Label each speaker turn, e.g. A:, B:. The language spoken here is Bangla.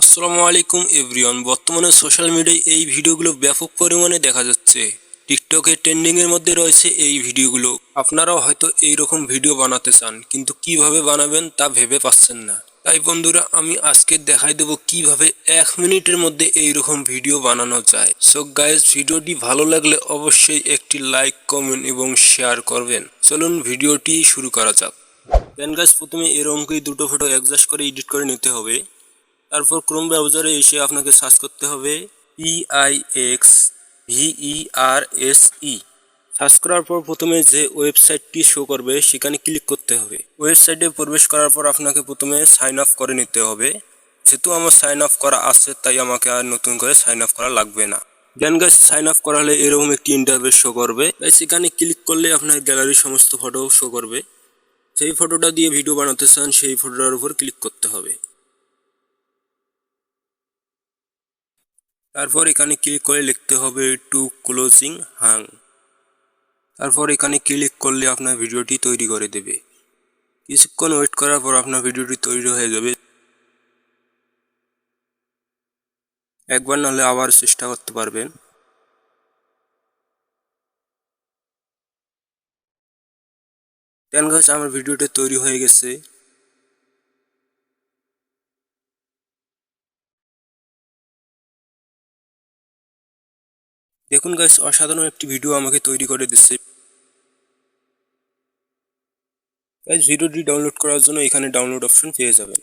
A: আসসালামু আলাইকুম এভরিওয়ান। বর্তমানে সোশ্যাল মিডিয়ায় এই ভিডিওগুলো ব্যাপক পরিমাণে দেখা যাচ্ছে। টিকটকে ট্রেন্ডিং এর মধ্যে রয়েছে এই ভিডিওগুলো। আপনারাও হয়তো এই রকম ভিডিও বানাতে চান, কিন্তু কীভাবে বানাবেন তা ভেবে পাচ্ছেন না। তাই বন্ধুরা, আমি আজকে দেখাই দেব কীভাবে এক মিনিটের মধ্যে এই রকম ভিডিও বানানো যায়। সো গাইজ ভিডিওটি ভালো লাগলে অবশ্যই একটি লাইক কমেন্ট এবং শেয়ার করবেন। চলুন ভিডিওটি শুরু করা যাক। দেন গাইজ প্রথমে এরকমই দুটো ফটো অ্যাডজাস্ট করে এডিট করে নিতে হবে। তারপর ক্রোম ব্রাউজারে এসে আপনাকে সার্চ করতে হবে P I X V E R S E search করার পর প্রথমে যে ওয়েবসাইটটি শো করবে, সেখানে ক্লিক করতে হবে। ওয়েবসাইটে প্রবেশ করার পর আপনাকে প্রথমে সাইন আপ করে নিতে হবে। যেহেতু আমার সাইন আপ করা আছে, তাই আমাকে আর নতুন করে সাইন আপ করা লাগবে না। দেন সাইন আপ করা হলে এরকম একটি ইন্টারভেস শো করবে। তাই সেখানে ক্লিক করলে আপনার গ্যালারির সমস্ত ফটো শো করবে। সেই ফটোটা দিয়ে ভিডিও বানাতে চান, সেই ফটোটার উপর ক্লিক করতে হবে। তারপর এখানে ক্লিক করে লিখতে হবে টু ক্লোজিং হাং তারপর এখানে ক্লিক করলে আপনার ভিডিওটি তৈরি করে দেবে। কিছুক্ষণ ওয়েট করার পর আপনার ভিডিওটি তৈরি হয়ে যাবে। একবার নাহলে আবার চেষ্টা করতে পারবেন। দেন গাছ আমার ভিডিওটা তৈরি হয়ে গেছে। দেখুন গাইস অসাধারণ একটি ভিডিও আমাকে তৈরি করে দিচ্ছে। গাইস ভিডিওটি ডাউনলোড করার জন্য এখানে ডাউনলোড অপশন পেয়ে যাবেন।